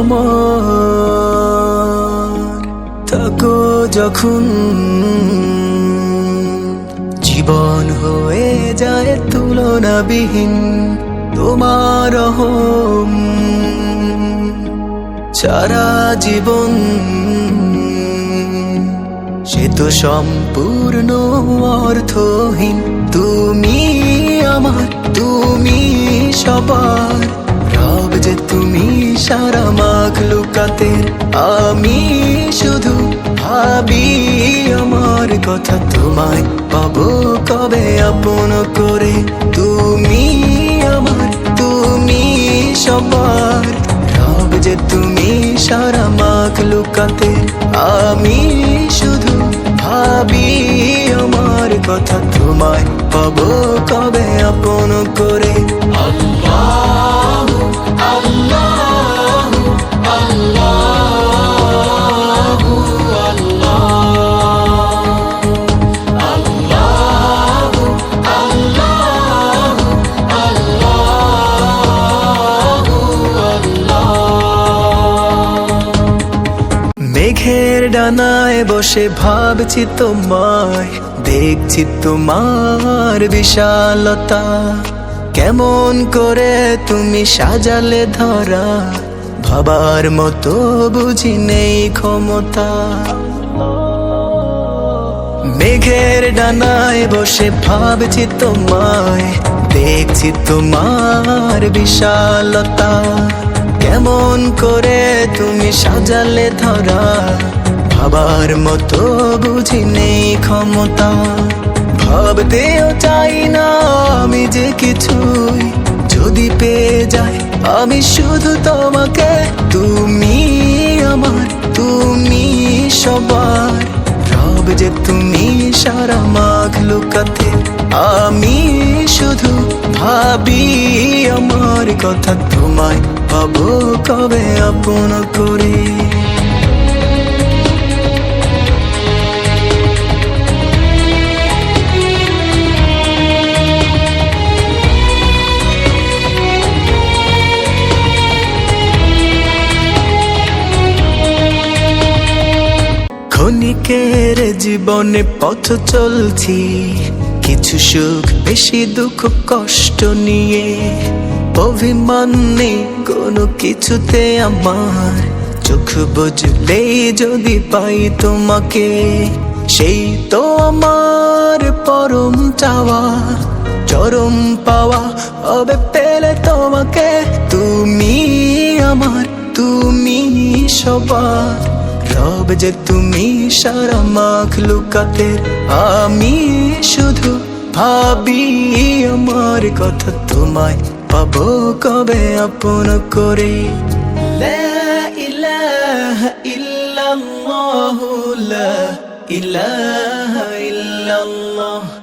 আমার। থাকো যখন জীবন হয়ে যায় তুলনাবিহীন, তোমার সারা জীবন। সে তো সম্পূর্ণ অর্থহীন। তুমি আমার, তুমি সবার। সারা মাখ লুকাতের আমি শুধু ভাবি আমার কথা তোমায় পাবো কবে আপন করে। তুমি আমার, তুমি সবার। রব যে তুমি সারা মাখ লুকাতে, আমি শুধু ভাবি আমার কথা তোমায় পাবো কবে আপন করে। মেঘের ডানায় বসে ভাবছি তোমায়। দেখছি তোমার বিশালতা। কেমন করে তুমি সাজালে ধরা। ভাবার মতো বুঝি নেই ক্ষমতা। মেঘের ডানায় বসে ভাবছি তোমায়। দেখছি তোমার বিশালতা। কেমন করে তুমি সাজালে ধরা? ভাবার মতো বুঝি নেই ক্ষমতা। ভাবতেও চাই না আমি যে কিছুই। যদি পেয়ে যাই আমি শুধু তোমাকে, তুমি আমার, তুমি সবার। রব যে তুমি সারা মাখ লুকাতে, আমি শুধু ভাবি আমার কথা তোমায় পাবো কবে আপন করে? ক্ষণিকের জীবনে পথ চলছি। কিছু সুখ, বেশি দুঃখ, কষ্ট নিয়ে। অভিমান নেই, কোনো কিছুতে আমার। চোখ বুঝলে যদি পাই তোমাকে, সেই তো আমার পরম চাওয়া। চরম পাওয়া হবে পেলে তোমাকে, তুমি আমার, তুমি সবার। রব যে তুমি সারা মাখ লুকাতে, আমি শুধু ভাবি আমার কথা তোমায় পাবো কবে আপন করে? লা ইলাহা ইল্লাল্লাহ।